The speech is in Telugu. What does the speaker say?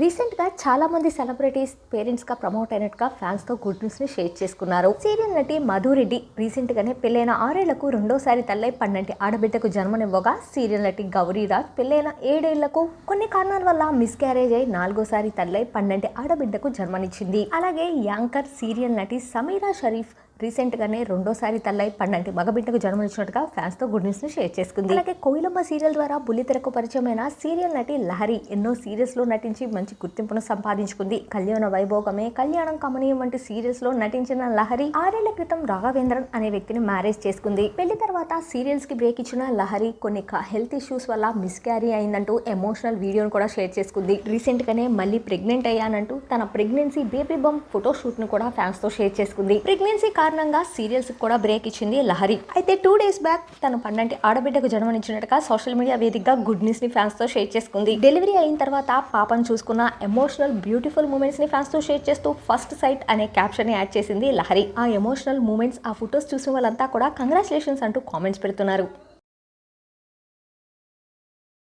రీసెంట్గా చాలామంది చాలా మంది సెలబ్రిటీస్ పేరెంట్స్గా ప్రమోట్ అయినట్టుగా ఫ్యాన్స్తో గుడ్ న్యూస్ని షేర్ చేసుకున్నారు. సీరియల్ నటి మధురెడ్డి రీసెంట్గానే పెళ్ళైన ఆరేళ్ళకు రెండోసారి తల్లై పన్నంటి ఆడబిడ్డకు జన్మనివ్వగా సీరియల్ నటి గౌరీరాజ్ పెళ్ళైన ఏడేళ్ళకు కొన్ని కారణాల వల్ల మిస్క్యారేజ్ అయి నాలుగోసారి తల్లై పన్నంటి ఆడబిడ్డకు జన్మనిచ్చింది. అలాగే యాంకర్ సీరియల్ నటి సమీరా షరీఫ్ రీసెంట్గానే రెండోసారి తల్లై పన్నంటి మగబిడ్డకు జన్మనిచ్చినట్టుగా ఫ్యాన్స్తో గుడ్ న్యూస్ని షేర్ చేసుకుంది. అలాగే కోయిలమ్మ సీరియల్ ద్వారా బుల్లితెరకు పరిచయమైన సీరియల్ నటి లహరి ఎన్నో సీరియల్స్లో నటించి మంచి గుర్తింపును సంపాదించుకుంది. కళ్యాణ వైభోగమే కళ్యాణం కమనీయం వంటి సీరియల్స్లో నటించిన లహరి ఆరేళ్ళ క్రితం రాఘవేంద్రన్ అనే వ్యక్తిని మ్యారేజ్ చేసుకుంది. పెళ్ళి తర్వాత సీరియల్స్కి బ్రేక్ ఇచ్చిన లహరి కొన్ని హెల్త్ ఇష్యూస్ వల్ల మిస్క్యారీ అయిందంటూ ఎమోషనల్ వీడియోను కూడా షేర్ చేసుకుంది. రీసెంట్గానే మళ్ళీ ప్రెగ్నెంట్ అయ్యానంటూ తన ప్రెగ్నెన్సీ బేబీ బమ్ ఫోటో కూడా ఫ్యాన్స్తో షేర్ చేసుకుంది. ప్రెగ్నెన్సీ కారణంగా సీరియల్స్ కూడా బ్రేక్ ఇచ్చింది లహరి. అయితే టూ డేస్ బ్యాక్ తన పన్నంటి ఆడబిడ్డకు జన్మనిచ్చినట్టుగా సోషల్ మీడియా వేదికగా గుడ్ న్యూస్ని ఫ్యాన్స్తో షేర్ చేసుకుంది. డెలివరీ అయిన తర్వాత పాపను చూసుకున్న ఎమోషనల్ బ్యూటిఫుల్ మూమెంట్స్ని ఫ్యాన్స్తో షేర్ చేస్తూ ఫస్ట్ సైట్ అనే క్యాప్షన్ని యాడ్ చేసింది లహరి. ఆ ఎమోషనల్ మూమెంట్స్ ఆ ఫొటోస్ చూసిన వాళ్ళంతా కూడా కంగ్రాచులేషన్స్ అంటూ కామెంట్స్ పెడుతున్నారు.